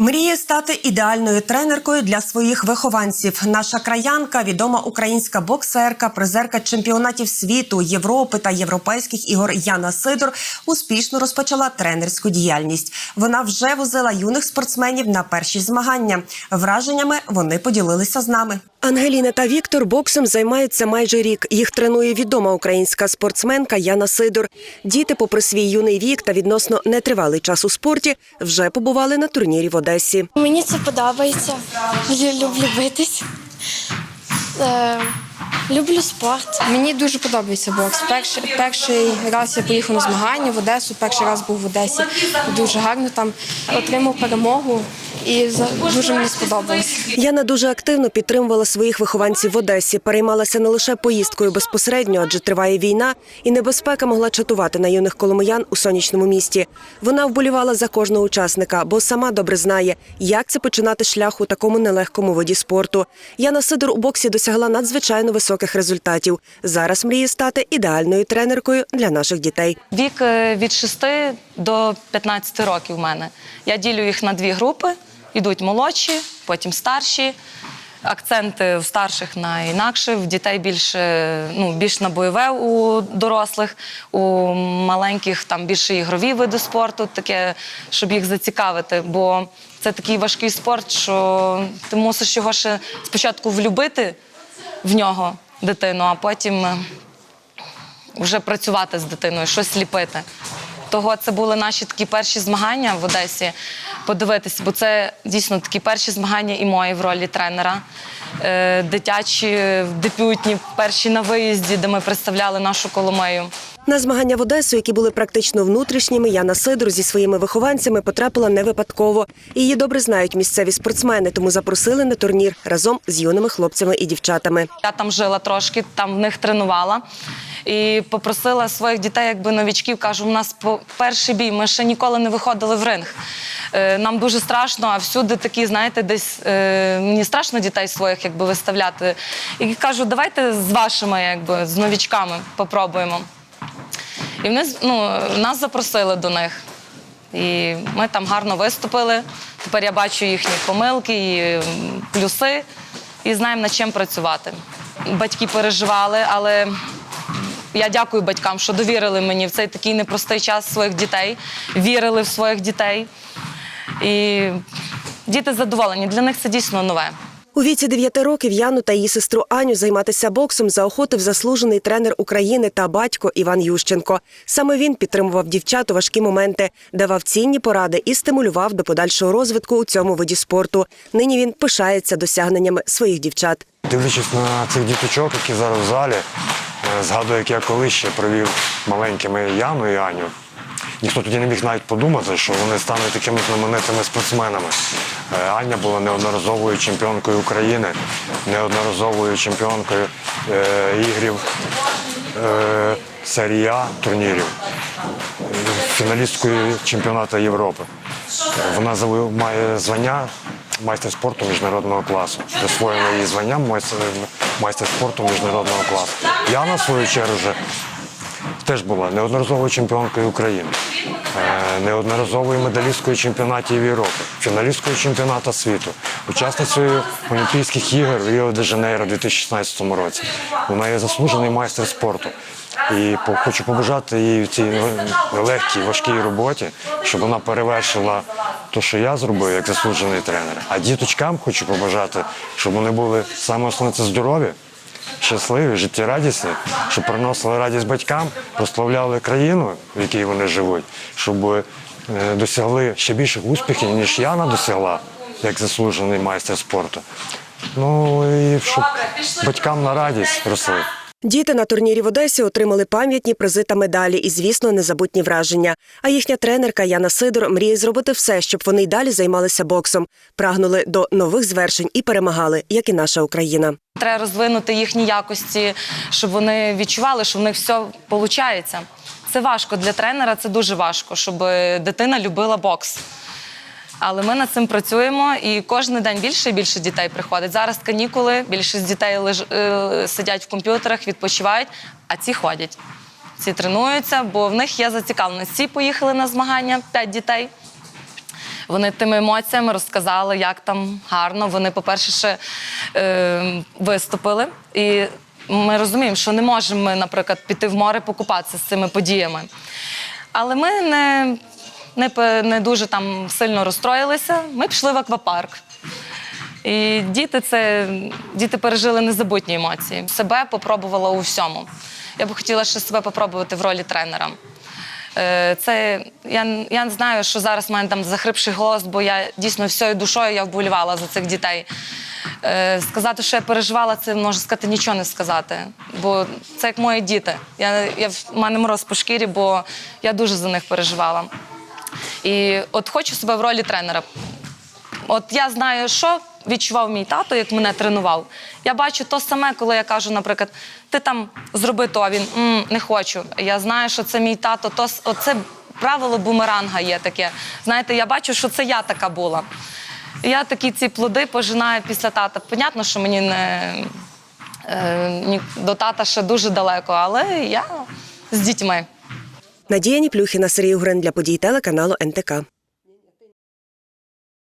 Мріє стати ідеальною тренеркою для своїх вихованців. Наша краянка, відома українська боксерка, призерка чемпіонатів світу, Європи та європейських ігор Яна Сидор успішно розпочала тренерську діяльність. Вона вже возила юних спортсменів на перші змагання. Враженнями вони поділилися з нами. Ангеліна та Віктор боксом займаються майже рік. Їх тренує відома українська спортсменка Яна Сидор. Діти, попри свій юний вік та відносно нетривалий час у спорті, вже побували на турнірі в Одесі. Мені це подобається. Я люблю битись. Е, люблю спорт. Мені дуже подобається бокс. Перший, перший раз я поїхав на змагання в Одесу. Перший раз був в Одесі. Дуже гарно там отримав перемогу і дуже мені сподобалось. Яна дуже активно підтримувала своїх вихованців в Одесі. Переймалася не лише поїздкою безпосередньо, адже триває війна, і небезпека могла чатувати на юних коломиян у сонячному місті. Вона вболівала за кожного учасника, бо сама добре знає, як це починати шлях у такому нелегкому виді спорту. Яна Сидор у боксі досягла надзвичайно високих результатів. Зараз мріє стати ідеальною тренеркою для наших дітей. Вік е, від 6 до 15 років у мене. Я ділю їх на дві групи. Йдуть молодші, потім старші. Акценти в старших на інакше, в дітей більше ну, більш на бойове у дорослих, у маленьких там більше ігрові види спорту, таке, щоб їх зацікавити. Бо це такий важкий спорт, що ти мусиш його ще спочатку влюбити в нього, дитину, а потім е, вже працювати з дитиною, щось ліпити. Того це були наші такі перші змагання в Одесі. Подивитися, бо це дійсно такі перші змагання і мої в ролі тренера. Е, Дитячі, дебютні, перші на виїзді, де ми представляли нашу Коломию. На змагання в Одесу, які були практично внутрішніми, Яна Сидор зі своїми вихованцями потрапила не випадково. Її добре знають місцеві спортсмени, тому запросили на турнір разом з юними хлопцями і дівчатами. Я там жила трошки, там в них тренувала. І попросила своїх дітей, якби новічків, кажу, у нас перший бій, ми ще ніколи не виходили в ринг. Е, Нам дуже страшно, а всюди такі, знаєте, десь е, мені страшно дітей своїх якби виставляти. І кажу, давайте з вашими, якби з новічками попробуємо. І вони ну, нас запросили до них. І ми там гарно виступили. Тепер я бачу їхні помилки і плюси, і знаємо, над чим працювати. Батьки переживали, але я дякую батькам, що довірили мені в цей такий непростий час своїх дітей, вірили в своїх дітей. І діти задоволені. Для них це дійсно нове. У віці 9 років Яну та її сестру Аню займатися боксом заохотив заслужений тренер України та батько Іван Ющенко. Саме він підтримував дівчат у важкі моменти, давав цінні поради і стимулював до подальшого розвитку у цьому виді спорту. Нині він пишається досягненнями своїх дівчат. Дивлячись на цих діточок, які зараз в залі, згадую, як я колись ще провів маленькими Яну і Аню. Ніхто тоді не міг навіть подумати, що вони стануть такими знаменитими спортсменами. Е, Аня була неодноразовою чемпіонкою України, неодноразовою чемпіонкою е, ігрів е, серії А турнірів, е, фіналісткою чемпіонату Європи. Е, Вона має звання майстер спорту міжнародного класу. Присвоєно її звання майстер, спорту міжнародного класу. Я на свою чергу теж була неодноразовою чемпіонкою України, е, неодноразовою медалісткою чемпіонатів Європи, фіналісткою чемпіонату світу, учасницею Олімпійських ігор Ріо де Жанейро у 2016 році. Вона є заслужений майстер спорту. І хочу побажати їй в цій нелегкій, важкій роботі, щоб вона перевершила те, що я зробив як заслужений тренер. А діточкам хочу побажати, щоб вони були саме основне це здорові, щасливі, життєрадісні, щоб приносили радість батькам, прославляли країну, в якій вони живуть, щоб е, досягли ще більших успіхів, ніж Яна досягла, як заслужений майстер спорту. Ну і щоб батькам на радість росли. Діти на турнірі в Одесі отримали пам'ятні призи та медалі і, звісно, незабутні враження. А їхня тренерка Яна Сидор мріє зробити все, щоб вони й далі займалися боксом, прагнули до нових звершень і перемагали, як і наша Україна. Треба розвинути їхні якості, щоб вони відчували, що в них все виходить. Це важко для тренера, це дуже важко, щоб дитина любила бокс. Але ми над цим працюємо і кожен день більше і більше дітей приходить. Зараз канікули, більшість дітей леж... е, сидять в комп'ютерах, відпочивають, а ці ходять. Ці тренуються, бо в них є зацікавленість. Ці поїхали на змагання, п'ять дітей. Вони тими емоціями розказали, як там гарно. Вони, по-перше, ще е, виступили. І ми розуміємо, що не можемо наприклад, піти в море покупатися з цими подіями. Але ми не, не, не дуже там сильно розстроїлися. Ми пішли в аквапарк. І діти це діти пережили незабутні емоції. Себе попробувала у всьому. Я б хотіла ще себе попробувати в ролі тренера. Е, Це я, я знаю, що зараз в мене там захрипший голос, бо я дійсно всією душою я вболівала за цих дітей. Е, Сказати, що я переживала, це можна сказати, нічого не сказати. Бо це як мої діти. Я, я, в мене мороз по шкірі, бо я дуже за них переживала. І от хочу себе в ролі тренера От я знаю, що відчував мій тато, як мене тренував. Я бачу то саме, коли я кажу, наприклад, ти там зроби то, а він «М, не хочу. Я знаю, що це мій тато, то оце правило бумеранга є таке. Знаєте, я бачу, що це я така була. Я такі ці плоди пожинаю після тата. Понятно, що мені не е, до тата ще дуже далеко, але я з дітьми. Надія Ніплюхіна, Сергій Угрин для подій телеканалу НТК.